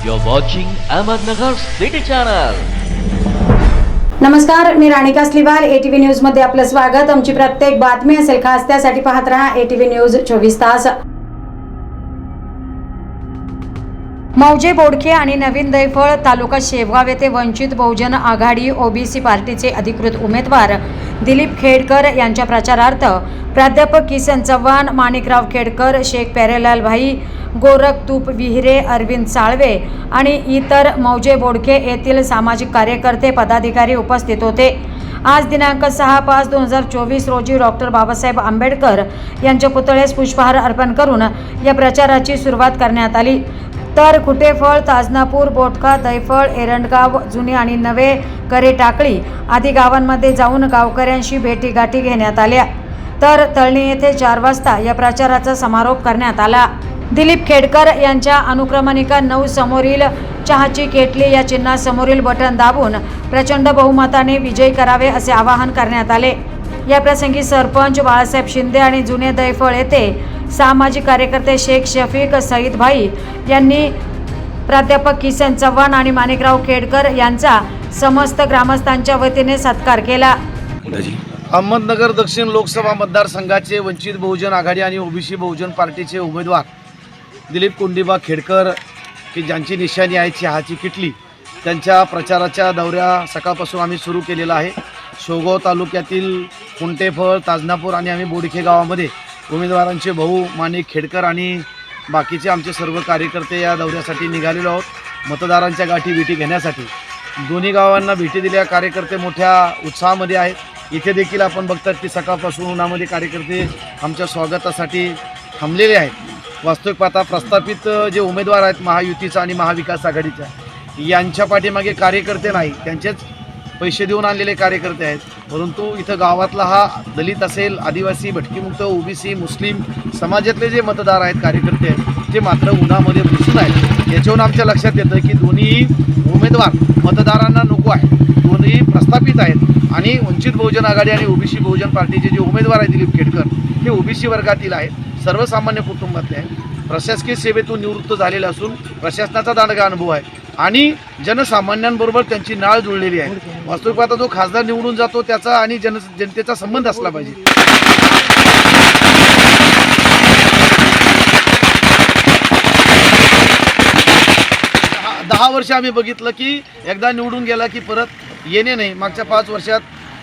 You're watching Ahmednagar City Channel. नमस्कार मी Ranika स्लिवाल. ATV न्यूजमध्ये आपलं स्वागत. आमची प्रत्येक बातमी असेल खास त्यासाठी पाहत राहा एटीव्ही न्यूज चोवीस तास. मौजे बोडखे आणि नवीन दैफळ तालुका शेवगाव येथे वंचित बहुजन आघाडी ओबीसी पार्टीचे अधिकृत उमेदवार दिलीप खेडकर यांच्या प्रचारार्थ प्राध्यापक किसन चव्हाण माणिकराव खेडकर शेख प्यारेलाल भाई गोरख तूप विहिरे अरविंद साळवे आणि इतर मौजे बोडखे येथील सामाजिक कार्यकर्ते पदाधिकारी उपस्थित होते. आज दिनांक सहा पाच दोन हजार चोवीस रोजी डॉक्टर बाबासाहेब आंबेडकर यांच्या पुतळ्यास पुष्पहार अर्पण करून या प्रचाराची सुरुवात करण्यात आली. तर खुटेफळ ताजनापूर बोटका दैफळ एरंडगाव जुने आणि नवे करे टाकळी आदी गावांमध्ये जाऊन गावकऱ्यांशी भेटीगाठी घेण्यात आल्या. तर तळणी येथे चार वाजता या प्रचाराचा समारोप करण्यात आला. दिलीप खेडकर यांच्या अनुक्रमणिका नऊ समोरील चहाची केटली या चिन्हासमोरील बटन दाबून प्रचंड बहुमताने विजयी करावे असे आवाहन करण्यात आले. या प्रसंगी सरपंच बाळासाहेब शिंदे आणि जुने दैफळ येथे सामाजिक कार्यकर्ते शेख शफीक सईद भाई यांनी प्राध्यापक किसन चव्हाण आणि माणिकराव खेडकर यांचा समस्त ग्रामस्थांच्या वतीने सत्कार केला. अहमदनगर दक्षिण लोकसभा मतदारसंघाचे वंचित बहुजन आघाडी आणि ओबीसी बहुजन पार्टीचे उमेदवार दिलीप कुंडिबा खेडकर की ज्यांची निशाणी आहे चहाची किटली त्यांच्या प्रचाराच्या दौऱ्या सकाळपासून आम्ही सुरू केलेला आहे. शोगाव तालुक्यातील कुंटेफळ ताजनापूर आणि आम्ही बोडखे गावामध्ये उमेदवारांचे भाऊ माणिक खेडकर आणि बाकीचे आमचे सर्व कार्यकर्ते या दौऱ्यासाठी निघालेलो आहोत. मतदारांच्या गाठी भेटी घेण्यासाठी. दोन्ही गावांना भेटी दिल्या कार्यकर्ते मोठ्या उत्साहामध्ये आहेत. इथे देखील आपण बघतात की सकाळपासून उन्हामध्ये कार्यकर्ते आमच्या स्वागतासाठी थांबलेले आहेत. वास्तविक पाहता प्रस्थापित जे उमेदवार आहेत महायुतीचा आणि महाविकास आघाडीच्या यांच्या पाठीमागे कार्यकर्ते नाही त्यांचेच पैसे देऊन आणलेले कार्यकर्ते आहेत. परंतु इथं गावातला हा दलित असेल आदिवासी भटकीमुक्त ओबीसी मुस्लिम समाजातले जे मतदार आहेत कार्यकर्ते आहेत ते मात्र उन्हामध्ये दिसून आहेत याच्यावरून आमच्या लक्षात येतं की दोन्ही उमेदवार मतदारांना नको आहे दोन्ही प्रस्थापित आहेत. आणि वंचित बहुजन आघाडी आणि ओबीसी बहुजन पार्टीचे जे उमेदवार आहेत दिलीप खेडकर हे ओबीसी वर्गातील आहेत. सर्वसामान्य कुटुंबातले आहे. प्रशासकीय सेवेतून निवृत्त झालेले असून प्रशासनाचा दांडगा अनुभव आहे. आणि जनसामान्यांबरोबर त्यांची नाळ जुळलेली आहे. वास्तविक पाहता जो खासदार निवडून जातो त्याचा आणि जन जनतेचा संबंध असला पाहिजे. दहा- दहा वर्ष आम्ही बघितलं की एकदा निवडून गेला की परत येणे नाही. मागच्या पाच वर्षात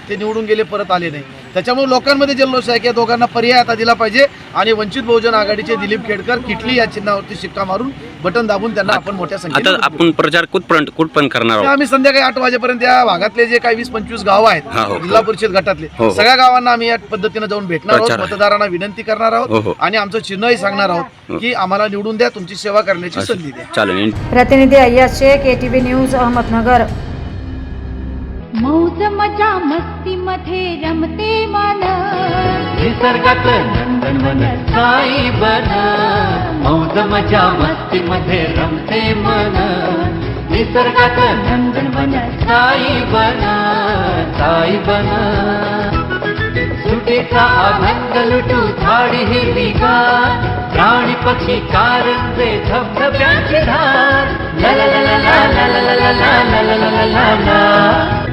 ते निवडून गेले परत आले नाही. त्याच्यामुळे लोकांमध्ये जल्लोष आहे की या दोघांना पर्याय आता दिला पाहिजे आणि वंचित बहुजन आघाडीचे दिलीप खेडकर किटली या चिन्हावरती शिक्का मारून बटन दाबून त्यांना आपण मोठ्या आता संख्येने आपण प्रचार कुठपर्यंत कुठपर्यंत करणार आहोत आम्ही संध्याकाळी आठ वाजेपर्यंत या भागातले जे काही वीस पंचवीस गाव हा, आहेत हो. जिल्हा परिषद गटातले हो, हो. सगळ्या गावांना आम्ही या पद्धतीने जाऊन भेटणार आहोत. मतदारांना विनंती करणार हो, आहोत हो. आणि आमचं चिन्हही सांगणार आहोत हो. की आम्हाला निवडून द्या तुमची सेवा करण्याची संधी द्या प्रतिनिधी अय्याज शेख एटीव्ही न्यूज अहमदनगर मौज मजा मस्ती मध्ये रमते मन निसर्गात नंदनवन साई बन मौज मजा मस्ती मध्ये रमते मन निसर्गात नंदनवन साई बन साई बन सुटेचा आनंद लुटू झाडी हिरवीगार प्राणी पक्षी कारंजे धबधब्यांची धार ला ला ला ला ला ला ला ला ला ला ला ला ला